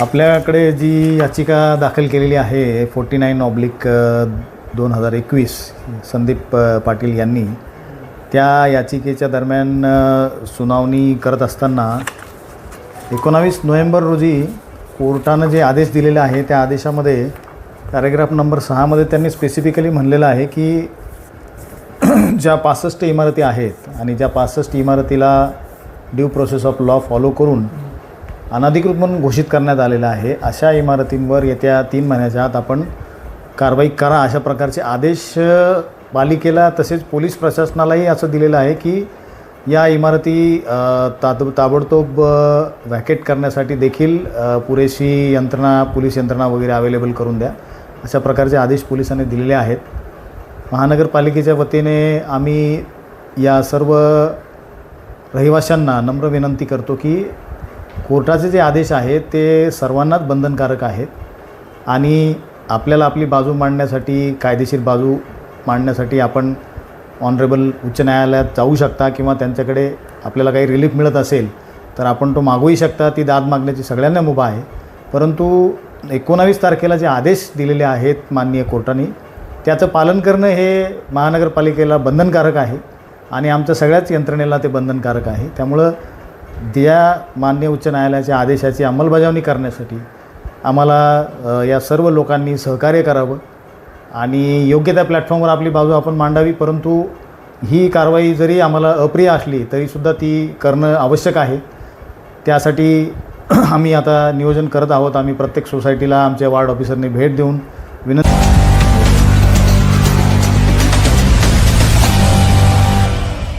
आपल्याकडे जी याचिका दाखल केलेली आहे फोर्टी नाईन ऑब्लिक दोन हजार एकवीस संदीप पाटील यांनी त्या याचिकेच्या दरम्यान सुनावणी करत असताना एकोणावीस नोव्हेंबर रोजी कोर्टानं जे आदेश दिलेले आहे त्या आदेशामध्ये पॅरेग्राफ नंबर सहामध्ये त्यांनी स्पेसिफिकली म्हणलेलं आहे की ज्या पासष्ट इमारती आहेत आणि ज्या पासष्ट इमारतीला due process of law follow करून अनधिकृत म्हणून घोषित करण्यात आलेलं आहे. अशा इमारतींवर येत्या तीन महिन्याच्या आत आपण कारवाई करा अशा प्रकारचे आदेश पालिकेला तसेच पोलीस प्रशासनालाही असं दिलेलं आहे की या इमारती ताब ताबडतोब व्हॅकेट करण्यासाठी देखील पुरेशी यंत्रणा पोलीस यंत्रणा वगैरे अवेलेबल करून द्या. अशा प्रकारचे आदेश पोलिसांनी दिलेले आहेत. महानगरपालिकेच्या वतीने आम्ही या सर्व रहिवाशांना नम्र विनंती करतो की कोर्टाचे जे आदेश आहेत ते सर्वांनाच बंधनकारक आहेत. आणि आपल्याला आपली बाजू मांडण्यासाठी कायदेशीर बाजू मांडण्यासाठी आपण ऑनरेबल उच्च न्यायालयात जाऊ शकता किंवा त्यांच्याकडे आपल्याला काही रिलीफ मिळत असेल तर आपण तो मागूही शकता. ती दाद मागण्याची सगळ्यांना मुभा आहे. परंतु एकोणावीस तारखेला जे आदेश दिलेले आहेत माननीय कोर्टाने त्याचं पालन करणं हे महानगरपालिकेला बंधनकारक आहे आणि आमच्या सगळ्याच यंत्रणेला ते बंधनकारक आहे. त्यामुळं त्या मान्य उच्च न्यायालयाच्या आदेशाची अंमलबजावणी करण्यासाठी आम्हाला या सर्व लोकांनी सहकार्य करावं आणि योग्य त्या प्लॅटफॉर्मवर आपली बाजू आपण मांडावी परंतु ही कारवाई जरी आम्हाला अप्रिय असली तरीसुद्धा ती करणं आवश्यक आहे. त्यासाठी आम्ही आता नियोजन करत आहोत. आम्ही प्रत्येक सोसायटीला आमच्या वार्ड ऑफिसरने भेट देऊन